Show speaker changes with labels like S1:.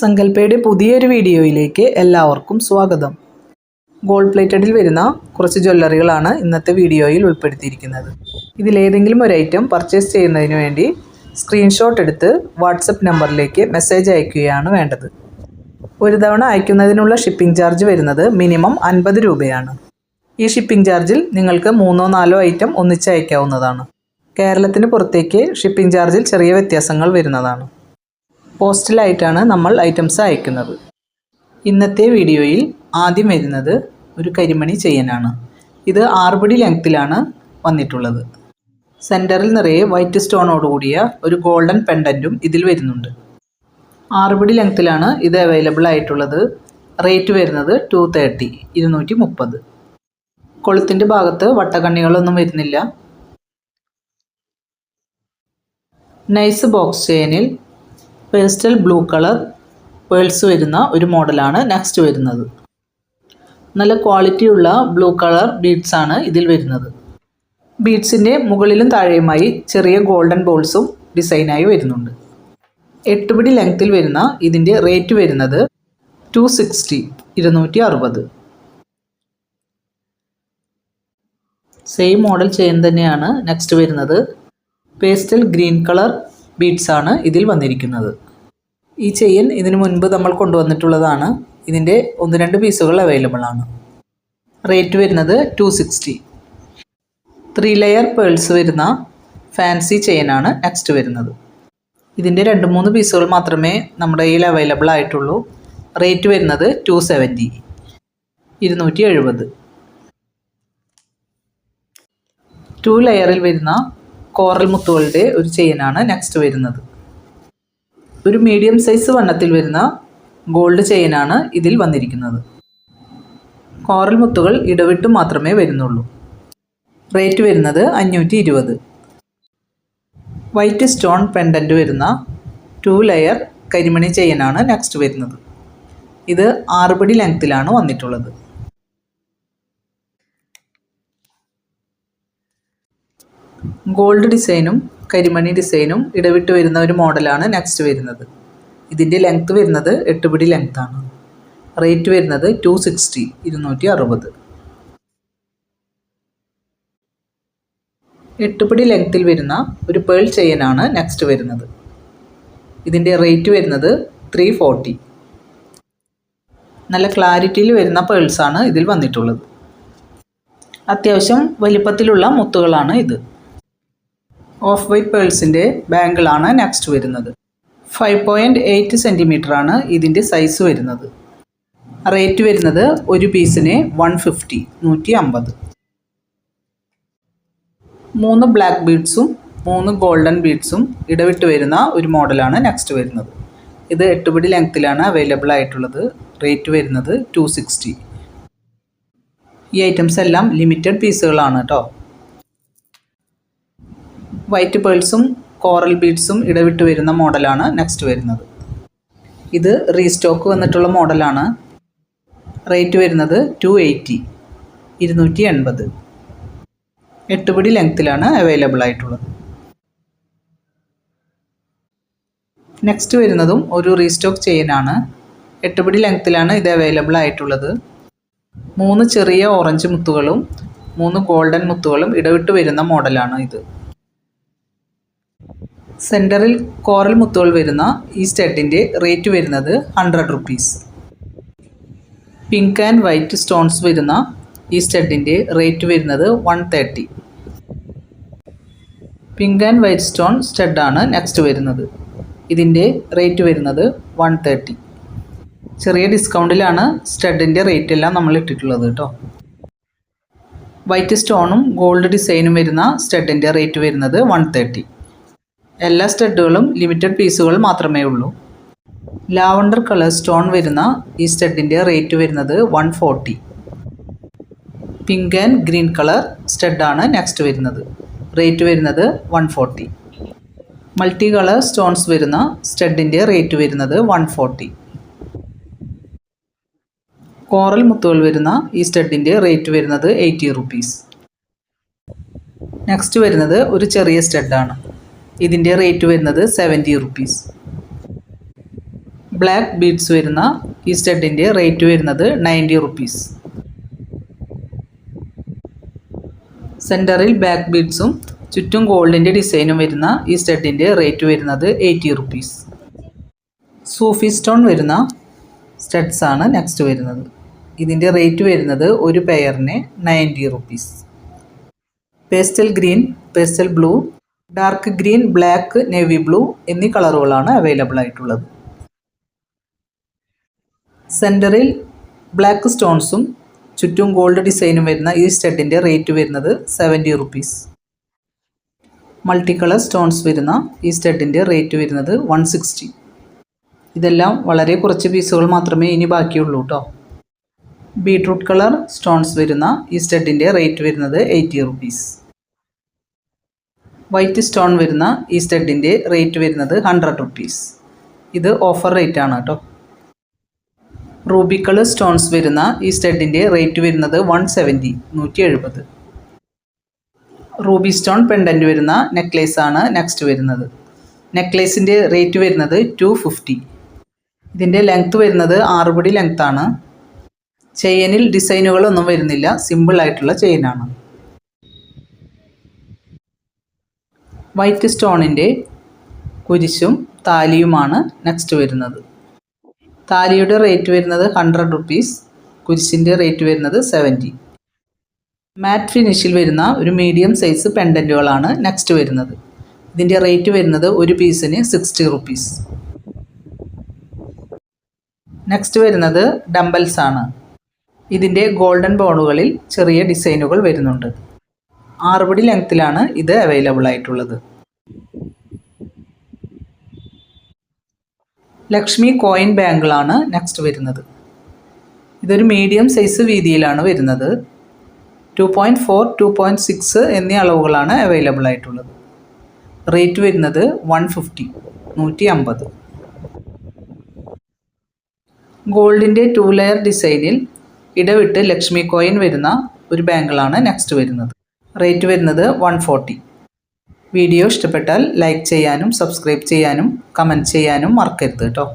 S1: സങ്കല്പയുടെ പുതിയൊരു വീഡിയോയിലേക്ക് എല്ലാവർക്കും സ്വാഗതം. ഗോൾഡ് പ്ലേറ്റഡിൽ വരുന്ന കുറച്ച് ജ്വല്ലറികളാണ് ഇന്നത്തെ വീഡിയോയിൽ ഉൾപ്പെടുത്തിയിരിക്കുന്നത്. ഇതിലേതെങ്കിലും ഒരു ഐറ്റം പർച്ചേസ് ചെയ്യുന്നതിന് വേണ്ടി സ്ക്രീൻഷോട്ട് എടുത്ത് വാട്സപ്പ് നമ്പറിലേക്ക് മെസ്സേജ് അയക്കുകയാണ് വേണ്ടത്. ഒരു തവണ അയക്കുന്നതിനുള്ള ഷിപ്പിംഗ് ചാർജ് വരുന്നത് മിനിമം അൻപത് രൂപയാണ്. ഈ ഷിപ്പിംഗ് ചാർജിൽ നിങ്ങൾക്ക് മൂന്നോ നാലോ ഐറ്റം ഒന്നിച്ച് അയക്കാവുന്നതാണ്. കേരളത്തിന് പുറത്തേക്ക് ഷിപ്പിംഗ് ചാർജിൽ ചെറിയ വ്യത്യാസങ്ങൾ വരുന്നതാണ്. പോസ്റ്റലായിട്ടാണ് നമ്മൾ ഐറ്റംസ് അയക്കുന്നത്. ഇന്നത്തെ വീഡിയോയിൽ ആദ്യം വരുന്നത് ഒരു കരിമണി ചെയ്യാനാണ് ഇത് ആറുപടി ലെങ്ത്തിലാണ് വന്നിട്ടുള്ളത്. സെന്ററിൽ നിറയെ വൈറ്റ് സ്റ്റോണോട് കൂടിയ ഒരു ഗോൾഡൻ പെൻഡന്റും ഇതിൽ വരുന്നുണ്ട്. ആറുപടി ലെങ്ത്തിലാണ് ഇത് അവൈലബിൾ ആയിട്ടുള്ളത്. റേറ്റ് വരുന്നത് ടു തേർട്ടി ഇരുന്നൂറ്റി മുപ്പത്. കൊളുത്തിന്റെ ഭാഗത്ത് വട്ടക്കണ്ണികളൊന്നും വരുന്നില്ല. നൈസ് ബോക്സ് ചെയിനിൽ പേസ്റ്റൽ ബ്ലൂ കളർ പേൾസ് വരുന്ന ഒരു മോഡലാണ് നെക്സ്റ്റ് വരുന്നത്. നല്ല ക്വാളിറ്റിയുള്ള ബ്ലൂ കളർ ബീഡ്സ് ആണ് ഇതിൽ വരുന്നത്. ബീഡ്സിന്റെ മുകളിലും താഴെയുമായി ചെറിയ ഗോൾഡൻ ബോൾസും ഡിസൈനായി വരുന്നുണ്ട്. എട്ടുപിടി ലെങ്ത്തിൽ വരുന്ന ഇതിന്റെ റേറ്റ് വരുന്നത് ടു സിക്സ്റ്റി ഇരുന്നൂറ്റി അറുപത് സെയിം മോഡൽ ചെയിൻ തന്നെയാണ് നെക്സ്റ്റ് വരുന്നത്. പേസ്റ്റൽ ഗ്രീൻ കളർ ബീഡ്സ് ആണ് ഇതിൽ വന്നിരിക്കുന്നത്. ഈ ചെയിൻ ഇതിനു മുൻപ് നമ്മൾ കൊണ്ടുവന്നിട്ടുള്ളതാണ്. ഇതിന്റെ ഒന്ന് രണ്ട് പീസുകൾ അവൈലബിൾ ആണ്. റേറ്റ് വരുന്നത് two sixty three layer pearls വരുന്ന ഫാൻസി ചെയിനാണ് നെക്സ്റ്റ് വരുന്നത്. ഇതിന്റെ രണ്ട് മൂന്ന് പീസുകൾ മാത്രമേ നമ്മുടെ കയ്യിൽ അവൈലബിൾ ആയിട്ടുള്ളൂ. റേറ്റ് വരുന്നത് ടു സെവന്റി ഇരുന്നൂറ്റി എഴുപത്. ടു ലെയറിൽ വരുന്ന കോറൽ മുത്തുകളുടെ ഒരു ചെയിനാണ് നെക്സ്റ്റ് വരുന്നത്. ഒരു മീഡിയം സൈസ് വണ്ണത്തിൽ വരുന്ന ഗോൾഡ് ചെയിനാണ് ഇതിൽ വന്നിരിക്കുന്നത്. കോറൽ മുത്തുകൾ ഇടവിട്ട് മാത്രമേ വരുന്നുള്ളൂ. റേറ്റ് വരുന്നത് അഞ്ഞൂറ്റി ഇരുപത് വൈറ്റ് സ്റ്റോൺ പെൻഡന്റ് വരുന്ന ടു ലെയർ കരിമണി ചെയിനാണ് നെക്സ്റ്റ് വരുന്നത്. ഇത് ആറുപടി ലെങ്ത്തിലാണ് വന്നിട്ടുള്ളത്. ഗോൾഡ് ഡിസൈനും കരിമണി ഡിസൈനും ഇടവിട്ട് വരുന്ന ഒരു മോഡലാണ് നെക്സ്റ്റ് വരുന്നത്. ഇതിന്റെ ലെങ്ത്ത് വരുന്നത് എട്ട് പിടി ലെങ്ത്താണ് റേറ്റ് വരുന്നത് ടു സിക്സ്റ്റി ഇരുന്നൂറ്റി അറുപത്. എട്ട് പിടി ലെങ്ത്തിൽ വരുന്ന ഒരു പേൾ ചെയിനാണ് നെക്സ്റ്റ് വരുന്നത്. ഇതിന്റെ റേറ്റ് വരുന്നത് ത്രീ ഫോർട്ടി. നല്ല ക്ലാരിറ്റിയിൽ വരുന്ന പേൾസാണ് ഇതിൽ വന്നിട്ടുള്ളത്. അത്യാവശ്യം വലിപ്പത്തിലുള്ള മുത്തുകളാണ് ഇത്. ഓഫ് വൈറ്റ് പേൾസിന്റെ ബാങ്കിളാണ് നെക്സ്റ്റ് വരുന്നത്. ഫൈവ് പോയിന്റ് എയ്റ്റ് സെന്റിമീറ്റർ ആണ് ഇതിന്റെ സൈസ് വരുന്നത്. റേറ്റ് വരുന്നത് ഒരു പീസിന് വൺ ഫിഫ്റ്റി നൂറ്റി അമ്പത്. മൂന്ന് ബ്ലാക്ക് ബീഡ്സും മൂന്ന് ഗോൾഡൻ ബീഡ്സും ഇടവിട്ട് വരുന്ന ഒരു മോഡലാണ് നെക്സ്റ്റ് വരുന്നത്. ഇത് എട്ടുപിടി ലെങ്ത്തിലാണ് അവൈലബിൾ ആയിട്ടുള്ളത്. റേറ്റ് വരുന്നത് ടു സിക്സ്റ്റി. ഈ ഐറ്റംസ് എല്ലാം ലിമിറ്റഡ് പീസുകളാണ് കേട്ടോ. വൈറ്റ് പേൾസും കോറൽ ബീഡ്സും ഇടവിട്ട് വരുന്ന മോഡലാണ് നെക്സ്റ്റ് വരുന്നത്. ഇത് റീസ്റ്റോക്ക് വന്നിട്ടുള്ള മോഡലാണ്. റേറ്റ് വരുന്നത് ടു എയ്റ്റി ഇരുന്നൂറ്റി എൺപത് എട്ടുപിടി ലെങ്ത്തിലാണ് അവൈലബിൾ ആയിട്ടുള്ളത്. നെക്സ്റ്റ് വരുന്നതും ഒരു റീസ്റ്റോക്ക് ചെയിനാണ്. എട്ടുപിടി ലെങ്ത്തിലാണ് ഇത് അവൈലബിൾ ആയിട്ടുള്ളത്. മൂന്ന് ചെറിയ ഓറഞ്ച് മുത്തുകളും മൂന്ന് ഗോൾഡൻ മുത്തുകളും ഇടവിട്ട് വരുന്ന മോഡലാണ് ഇത്. സെന്ററിൽ കോറൽ മുത്തുകൾ വരുന്ന ഈ സ്റ്റഡിന്റെ റേറ്റ് വരുന്നത് hundred rupees pink and white stones വരുന്ന ഈ സ്റ്റഡിന്റെ റേറ്റ് വരുന്നത് one thirty pink and white stone സ്റ്റഡാണ് next വരുന്നത്. ഇതിന്റെ റേറ്റ് വരുന്നത് വൺ തേർട്ടി ചെറിയ ഡിസ്കൗണ്ടിലാണ് സ്റ്റഡിന്റെ റേറ്റ് എല്ലാം നമ്മൾ ഇട്ടിട്ടുള്ളത് കേട്ടോ. വൈറ്റ് സ്റ്റോണും ഗോൾഡ് ഡിസൈനും വരുന്ന സ്റ്റഡിന്റെ റേറ്റ് വരുന്നത് വൺ തേർട്ടി എല്ലാ സ്റ്റഡുകളും ലിമിറ്റഡ് പീസുകൾ മാത്രമേ ഉള്ളൂ. ലാവണ്ടർ കളർ സ്റ്റോൺ വരുന്ന ഈ സ്റ്റഡിന്റെ റേറ്റ് വരുന്നത് one forty. Pink and green colour സ്റ്റഡാണ് next വരുന്നത്. റേറ്റ് വരുന്നത് one forty. Multi colour stones വരുന്ന സ്റ്റഡിന്റെ റേറ്റ് വരുന്നത് വൺ ഫോർട്ടി. കോറൽ മുത്തുകൾ വരുന്ന ഈ സ്റ്റഡിന്റെ റേറ്റ് വരുന്നത് എയ്റ്റി റുപ്പീസ്. നെക്സ്റ്റ് വരുന്നത് ഒരു ചെറിയ സ്റ്റഡാണ്. ഇതിന്റെ റേറ്റ് വരുന്നത് സെവന്റി റുപ്പീസ് ബ്ലാക്ക് ബീഡ്സ് വരുന്ന ഈ സ്റ്റഡിന്റെ റേറ്റ് വരുന്നത് നയന്റി റുപ്പീസ് സെന്ററിൽ ബാക്ക് ബീഡ്സും ചുറ്റും ഗോൾഡിന്റെ ഡിസൈനും വരുന്ന ഈ സ്റ്റഡിന്റെ റേറ്റ് വരുന്നത് എയ്റ്റി റുപ്പീസ് സൂഫി സ്റ്റോൺ വരുന്ന സ്റ്റഡ്സ് ആണ് നെക്സ്റ്റ് വരുന്നത്. ഇതിന്റെ റേറ്റ് വരുന്നത് ഒരു പെയറിന് ninety rupees pastel green pastel blue dark green black navy blue എന്നീ കളറുകളാണ് അവൈലബിൾ ആയിട്ടുള്ളത്. സെന്ററിൽ ബ്ലാക്ക് സ്റ്റോൺസും ചുറ്റും ഗോൾഡ് ഡിസൈനും വരുന്ന ഈ സ്റ്റഡിന്റെ റേറ്റ് വരുന്നത് seventy rupees. Multi colour stones വരുന്ന ഈ സ്റ്റഡിന്റെ റേറ്റ് വരുന്നത് വൺ സിക്സ്റ്റി. ഇതെല്ലാം വളരെ കുറച്ച് പീസുകൾ മാത്രമേ ഇനി ബാക്കിയുള്ളൂ കേട്ടോ ബീട്രൂട്ട് കളർ സ്റ്റോൺസ് വരുന്ന ഈ സ്റ്റഡിന്റെ റേറ്റ് വരുന്നത് എയ്റ്റി റുപ്പീസ്. വൈറ്റ് സ്റ്റോൺ വരുന്ന ഈ സ്റ്റഡിന്റെ റേറ്റ് വരുന്നത് ഹൺഡ്രഡ് റുപ്പീസ് ഇത് ഓഫർ റേറ്റ് ആണ് കേട്ടോ. റൂബി കളർ സ്റ്റോൺസ് വരുന്ന ഈ സ്റ്റഡിന്റെ റേറ്റ് വരുന്നത് വൺ സെവന്റി നൂറ്റി എഴുപത് റൂബി സ്റ്റോൺ പെൻഡന്റ് വരുന്ന നെക്ലേസ് ആണ് നെക്സ്റ്റ് വരുന്നത്. നെക്ലേസിന്റെ റേറ്റ് വരുന്നത് ടു ഫിഫ്റ്റി ഇതിന്റെ ലെങ്ത്ത് വരുന്നത് ആറുപടി ലെങ്ത്താണ് ചെയിനിൽ ഡിസൈനുകളൊന്നും വരുന്നില്ല. സിമ്പിളായിട്ടുള്ള ചെയിനാണ് വൈറ്റ് സ്റ്റോണിന്റെ കുരിശും താലിയുമാണ് നെക്സ്റ്റ് വരുന്നത്. താലിയുടെ റേറ്റ് വരുന്നത് ഹൺഡ്രഡ് റുപ്പീസ് കുരിശിന്റെ റേറ്റ് വരുന്നത് സെവന്റി മാറ്റ് ഫിനിഷിൽ വരുന്ന ഒരു മീഡിയം സൈസ് പെൻഡന്റുകളാണ് നെക്സ്റ്റ് വരുന്നത്. ഇതിന്റെ റേറ്റ് വരുന്നത് ഒരു പീസിന് സിക്സ്റ്റി റുപ്പീസ് നെക്സ്റ്റ് വരുന്നത് ഡംബൽസ് ആണ്. ഇതിന്റെ ഗോൾഡൻ ബോണുകളിൽ ചെറിയ ഡിസൈനുകൾ വരുന്നുണ്ട്. ആറുപടി ലെങ്ത്തിലാണ് ഇത് അവൈലബിൾ ആയിട്ടുള്ളത്. ലക്ഷ്മി കോയിൻ ബാങ്കിളാണ് നെക്സ്റ്റ് വരുന്നത്. ഇതൊരു മീഡിയം സൈസ് വീതിയിലാണ് വരുന്നത്. Two point four two point six എന്നീ അളവുകളാണ് അവൈലബിൾ ആയിട്ടുള്ളത്. റേറ്റ് വരുന്നത് വൺ ഫിഫ്റ്റി നൂറ്റി അമ്പത് ഗോൾഡിന്റെ ടു ലെയർ ഡിസൈനിൽ ഇടവിട്ട് ലക്ഷ്മി കോയിൻ വരുന്ന ഒരു ബാങ്കിളാണ് നെക്സ്റ്റ് വരുന്നത്. റേറ്റ് വരുന്നത് വൺ ഫോർട്ടി. വീഡിയോ ഇഷ്ടപ്പെട്ടാൽ ലൈക്ക് ചെയ്യാനും സബ്സ്ക്രൈബ് ചെയ്യാനും കമന്റ് ചെയ്യാനും മറക്കരുത് കേട്ടോ.